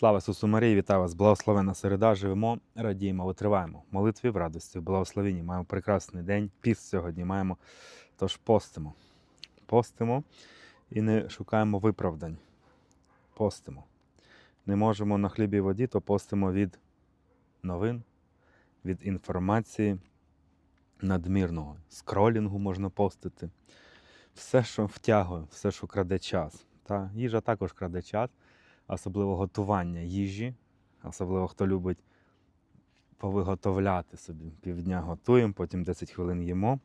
Слава Ісусу Марії, вітаю вас! Благословена середа, живемо, радіємо, витриваємо. Молитві в радості, в благословенні. Маємо прекрасний день, піст сьогодні маємо. Тож постимо. Постимо і не шукаємо виправдань. Постимо. Не можемо на хлібі і воді, то постимо від новин, від інформації надмірного. Скролінгу можна постити. Все, що втягує, все, що краде час. Та їжа також краде час особливо готування їжі, особливо хто любить повиготовляти собі. Півдня готуємо, потім 10 хвилин їмо.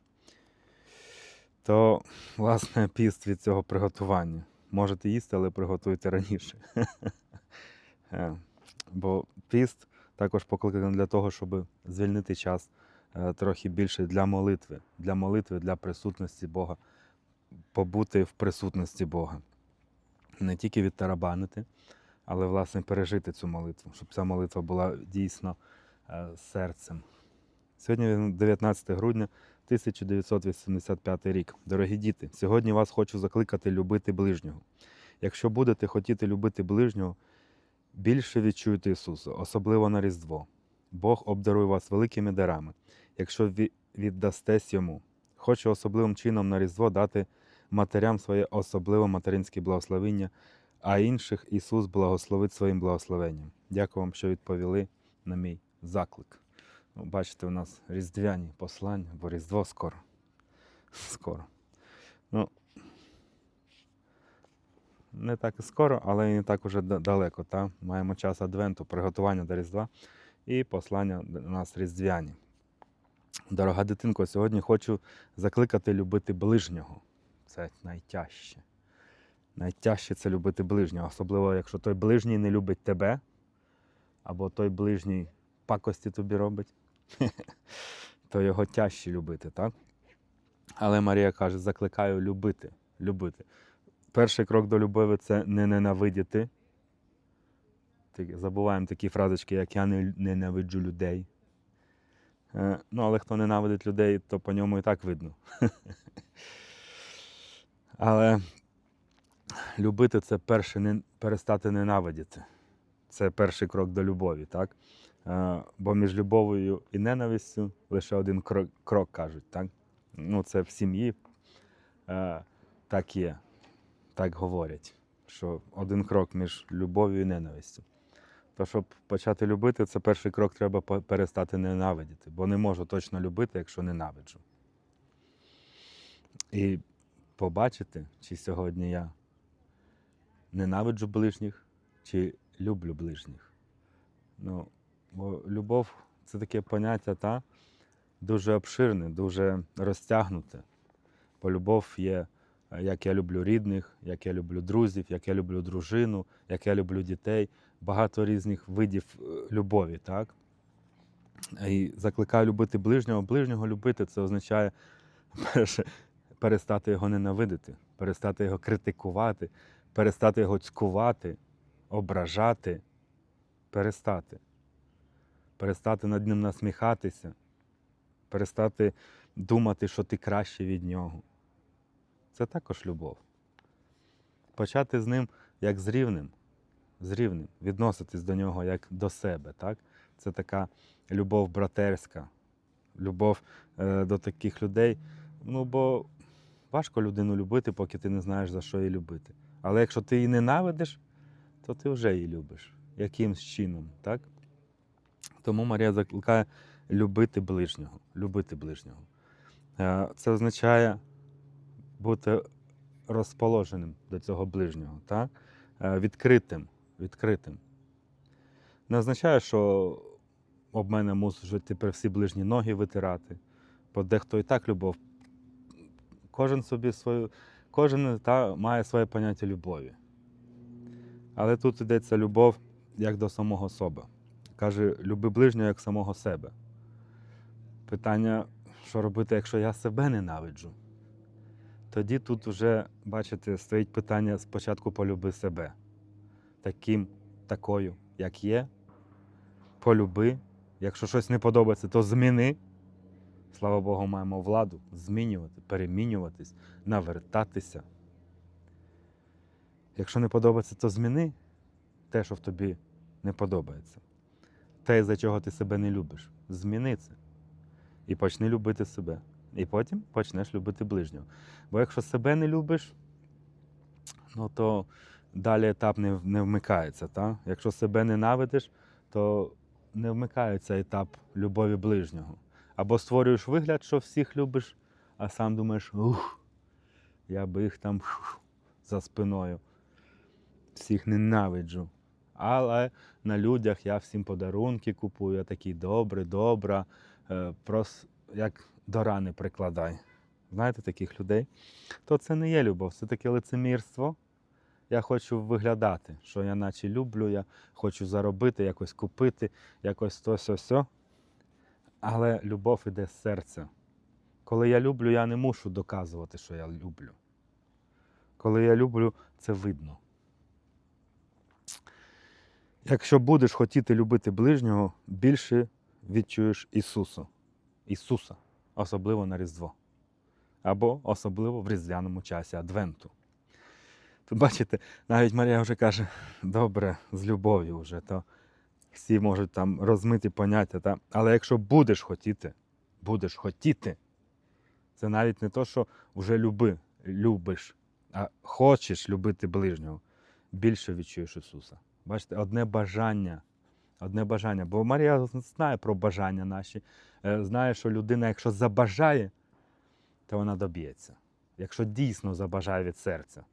То, власне, піст від цього приготування. Можете їсти, але приготуйте раніше. Е, Бо піст також покликаний для того, щоб звільнити час е, трохи більше для молитви, для молитви, для присутності Бога, побути в присутності Бога. Не тільки відтарабанити, але власне пережити цю молитву, щоб ця молитва була дійсно е, серцем. Сьогодні 19 грудня 1985 рік. Дорогі діти, сьогодні вас хочу закликати любити ближнього. Якщо будете хотіти любити ближнього, більше відчуйте Ісуса, особливо на Різдво. Бог обдарує вас великими дарами, якщо ві- віддастесь йому. Хочу особливим чином на Різдво дати матерям своє особливе материнське благословення, а інших Ісус благословить своїм благословенням. Дякую вам, що відповіли на мій заклик. Ну, Бачите, у нас різдвяні послання, бо Різдво скоро. Скоро. Ну, не так і скоро, але і не так уже далеко. Та? Маємо час Адвенту, приготування до Різдва і послання у нас різдвяні. Дорога дитинко, сьогодні хочу закликати любити ближнього. Це найтяжче. Найтяжче це любити ближнього, особливо якщо той ближній не любить тебе, або той ближній пакості тобі робить, то його тяжче любити, так? Але Марія каже: закликаю любити, любити. Перший крок до любові це не ненавидіти. Забуваємо такі фразочки, як я не ненавиджу людей. Е, Ну, але хто ненавидить людей, то по ньому і так видно. Але любити це перше не перестати ненавидіти. Це перший крок до любові, так? Е, Бо між любов'ю і ненавистю лише один крок, крок кажуть, так? Ну, це в сім'ї е, так є, так говорять, що один крок між любов'ю і ненавистю. То, щоб почати любити, це перший крок треба перестати ненавидіти, бо не можу точно любити, якщо ненавиджу. І побачити, чи сьогодні я ненавиджу ближніх, чи люблю ближніх. Ну, бо любов це таке поняття та, дуже обширне, дуже розтягнуте. Бо любов є, е, як я люблю рідних, як я люблю друзів, як я люблю дружину, як я люблю дітей, багато різних видів е, любові, так? І закликаю любити ближнього. Ближнього любити це означає перше, перестати його ненавидити, перестати його критикувати, перестати його цькувати, ображати, перестати. Перестати над ним насміхатися, перестати думати, що ти краще від нього. Це також любов. Почати з ним як з рівним, з рівним, відноситись до нього як до себе. Так? Це така любов братерська, любов е, до таких людей. Ну, бо важко людину любити, поки ти не знаєш, за що її любити. Але якщо ти її ненавидиш, то ти вже її любиш якимсь чином, так? Тому Марія закликає любити ближнього. Любити ближнього. Е, Це означає бути розположеним до цього ближнього, так? Е, відкритим. відкритим. Не означає, що об мене мусиш тепер всі ближні ноги витирати, бо дехто і так любов. Кожен собі свою, кожен та, має своє поняття любові. Але тут йдеться любов як до самого себе. Каже, люби ближнього як самого себе. Питання, що робити, якщо я себе ненавиджу? Тоді тут вже, бачите, стоїть питання спочатку полюби себе. Таким, такою, як є. Полюби. Якщо щось не подобається, то зміни. Слава Богу, маємо владу змінювати, перемінюватись, навертатися. Якщо не подобається, то зміни те, що в тобі не подобається. Те, за чого ти себе не любиш, зміни це. І почни любити себе. І потім почнеш любити ближнього. Бо якщо себе не любиш, ну то далі етап не, не вмикається. Та? Якщо себе ненавидиш, то не вмикається етап любові ближнього. Або створюєш вигляд, що всіх любиш, а сам думаєш, ух, я би їх там фух, за спиною. Всіх ненавиджу. Але на людях я всім подарунки купую, я такий добрий, добра. Е, прос, як до рани прикладай. Знаєте таких людей? То це не є любов, це таке лицемірство. Я хочу виглядати, що я наче люблю, я хочу заробити, якось купити, якось то сьо сьо Але любов іде з серця. Коли я люблю, я не мушу доказувати, що я люблю. Коли я люблю, це видно. Якщо будеш хотіти любити ближнього, більше відчуєш Ісусу. Ісуса, особливо на Різдво. Або особливо в різдвяному часі Адвенту. Тут бачите, навіть Марія вже каже, добре, з любов'ю вже, то всі можуть там розмити поняття. Та? Але якщо будеш хотіти, будеш хотіти, це навіть не то, що вже люби, любиш, а хочеш любити ближнього, більше відчуєш Ісуса. Бачите, одне бажання. Одне бажання. Бо Марія знає про бажання наші, е, знає, що людина, якщо забажає, то вона доб'ється. Якщо дійсно забажає від серця.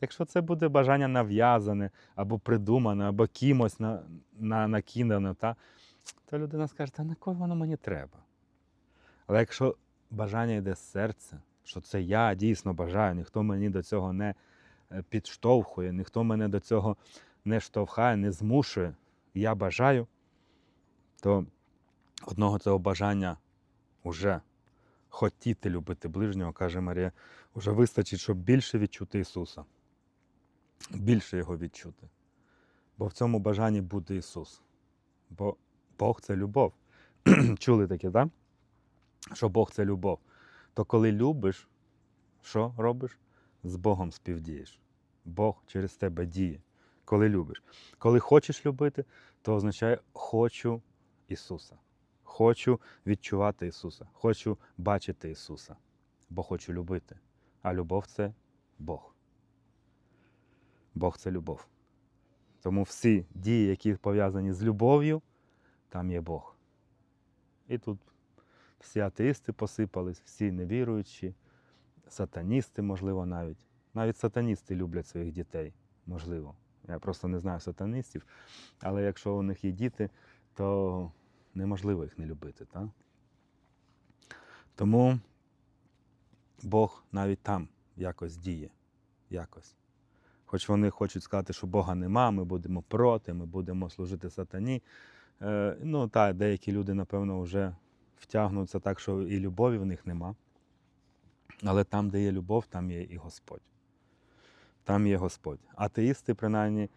Якщо це буде бажання нав'язане, або придумане, або кимось на, на, накидане, та, то людина скаже, та на кого воно мені треба. Але якщо бажання йде з серця, що це я дійсно бажаю, ніхто мені до цього не е, підштовхує, ніхто мене до цього не штовхає, не змушує, я бажаю, то одного цього бажання вже хотіти любити ближнього, каже Марія, вже вистачить, щоб більше відчути Ісуса, більше Його відчути. Бо в цьому бажанні буде Ісус. Бо Бог це любов. Чули таке, так? Що Бог це любов. То коли любиш, що робиш? З Богом співдієш. Бог через тебе діє, коли любиш. Коли хочеш любити, то означає хочу Ісуса. Хочу відчувати Ісуса, хочу бачити Ісуса, бо хочу любити. А любов це Бог. Бог це любов. Тому всі дії, які пов'язані з любов'ю, там є Бог. І тут всі атеїсти посипались, всі невіруючі, сатаністи, можливо, навіть. Навіть сатаністи люблять своїх дітей, можливо. Я просто не знаю сатаністів, але якщо у них є діти, то неможливо їх не любити. Так? Тому Бог навіть там якось діє. Якось. Хоч вони хочуть сказати, що Бога нема, ми будемо проти, ми будемо служити сатані. Е, ну, так, деякі люди, напевно, вже втягнуться так, що і любові в них нема. Але там, де є любов, там є і Господь. Там є Господь. Атеїсти, принаймні,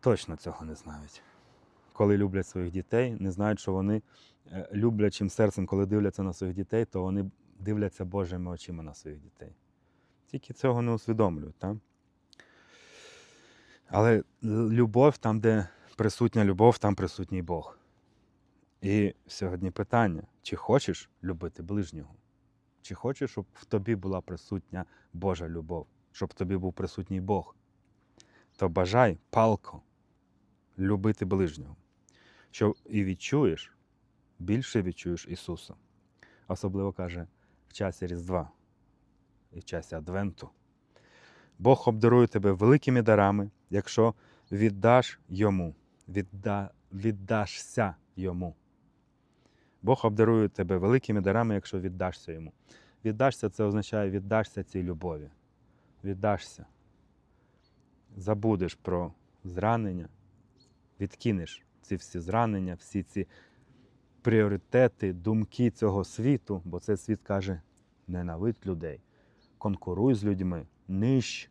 точно цього не знають. Коли люблять своїх дітей, не знають, що вони е, люблячим серцем, коли дивляться на своїх дітей, то вони дивляться Божими очима на своїх дітей. Тільки цього не усвідомлюють. Так? Але любов, там, де присутня любов, там присутній Бог. І сьогодні питання: чи хочеш любити ближнього? Чи хочеш, щоб в тобі була присутня Божа любов, щоб в тобі був присутній Бог? То бажай палко любити ближнього, що і відчуєш, більше відчуєш Ісуса. Особливо каже в часі Різдва і в часі Адвенту. Бог обдарує тебе великими дарами, якщо віддаш йому, відда, віддашся йому. Бог обдарує тебе великими дарами, якщо віддашся йому. Віддашся це означає віддашся цій любові. Віддашся. Забудеш про зранення, відкинеш ці всі зранення, всі ці пріоритети, думки цього світу, бо цей світ каже: ненавидь людей, конкуруй з людьми, нищ,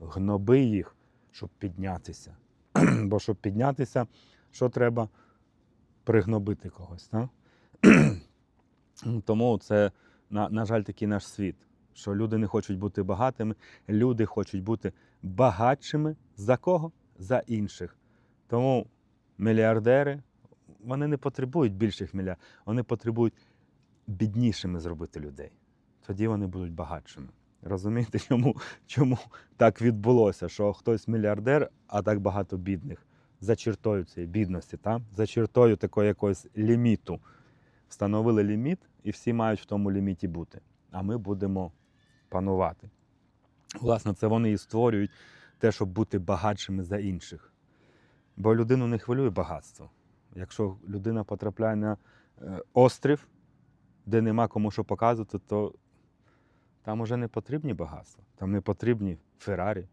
гноби їх, щоб піднятися. Бо щоб піднятися, що треба пригнобити когось. Так? Тому це, на, на жаль, такий наш світ, що люди не хочуть бути багатими, люди хочуть бути багатшими за кого? За інших. Тому мільярдери, вони не потребують більших мільярдів, вони потребують біднішими зробити людей. Тоді вони будуть багатшими. Розумієте, чому, чому так відбулося, що хтось мільярдер, а так багато бідних за чертою цієї бідності, та? за чертою такої якогось ліміту. Встановили ліміт, і всі мають в тому ліміті бути. А ми будемо панувати. Власне, це вони і створюють те, щоб бути багатшими за інших. Бо людину не хвилює багатство. Якщо людина потрапляє на е, острів, де нема кому що показувати, то там уже не потрібні багатства. Там не потрібні Феррарі.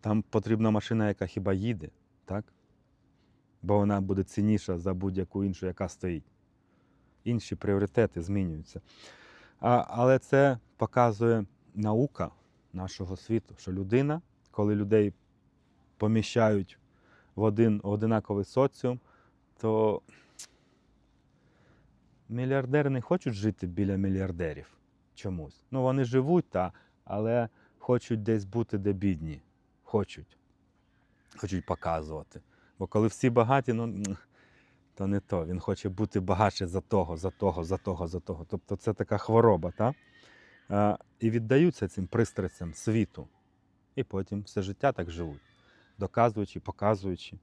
Там потрібна машина, яка хіба їде, так? Бо вона буде цінніша за будь-яку іншу, яка стоїть. Інші пріоритети змінюються. А, але це показує наука нашого світу, що людина, коли людей поміщають в один одинаковий соціум, то мільярдери не хочуть жити біля мільярдерів чомусь. Ну, вони живуть, та, але хочуть десь бути, де бідні. Хочуть. Хочуть показувати. Бо коли всі багаті, ну то не то. Він хоче бути багатше за того, за того, за того, за того. Тобто це така хвороба, та? А, і віддаються цим пристрастям світу. І потім все життя так живуть, доказуючи, показуючи.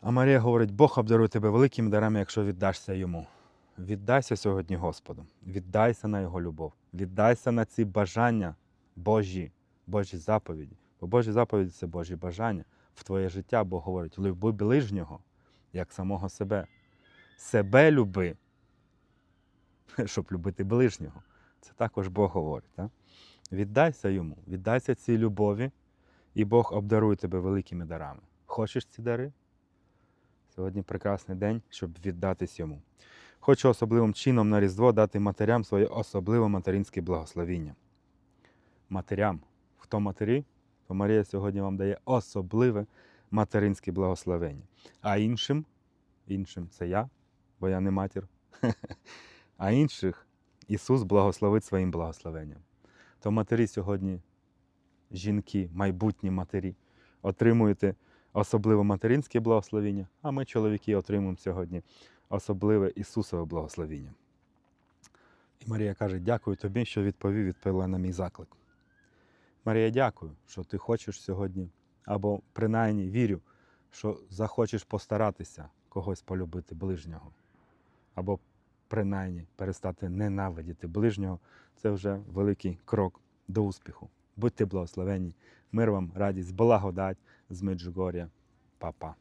А Марія говорить: Бог обдарує тебе великими дарами, якщо віддашся йому. Віддайся сьогодні Господу, віддайся на Його любов, віддайся на ці бажання Божі, Божі заповіді. Бо Божі заповіді це Божі бажання в твоє життя, Бог говорить, люби ближнього, як самого себе. Себе люби, щоб любити ближнього. Це також Бог говорить. Так? Віддайся йому, віддайся цій любові, і Бог обдарує тебе великими дарами. Хочеш ці дари? Сьогодні прекрасний день, щоб віддатись йому. Хочу особливим чином на Різдво дати матерям своє особливе материнське благословіння. Матерям. Хто матері, то Марія сьогодні вам дає особливе материнське благословення. А іншим, іншим це я, бо я не матір. А інших Ісус благословить своїм благословенням. То матері сьогодні, жінки, майбутні матері, отримуєте особливе материнське благословіння, а ми, чоловіки, отримуємо сьогодні особливе Ісусове благословіння. І Марія каже: дякую тобі, що відповів, відповіла на мій заклик. Марія, дякую, що ти хочеш сьогодні, або принаймні вірю, що захочеш постаратися когось полюбити ближнього, або принаймні перестати ненавидіти ближнього. Це вже великий крок до успіху. Будьте благословені, мир вам, радість, благодать з Меджугор'я. Па-па.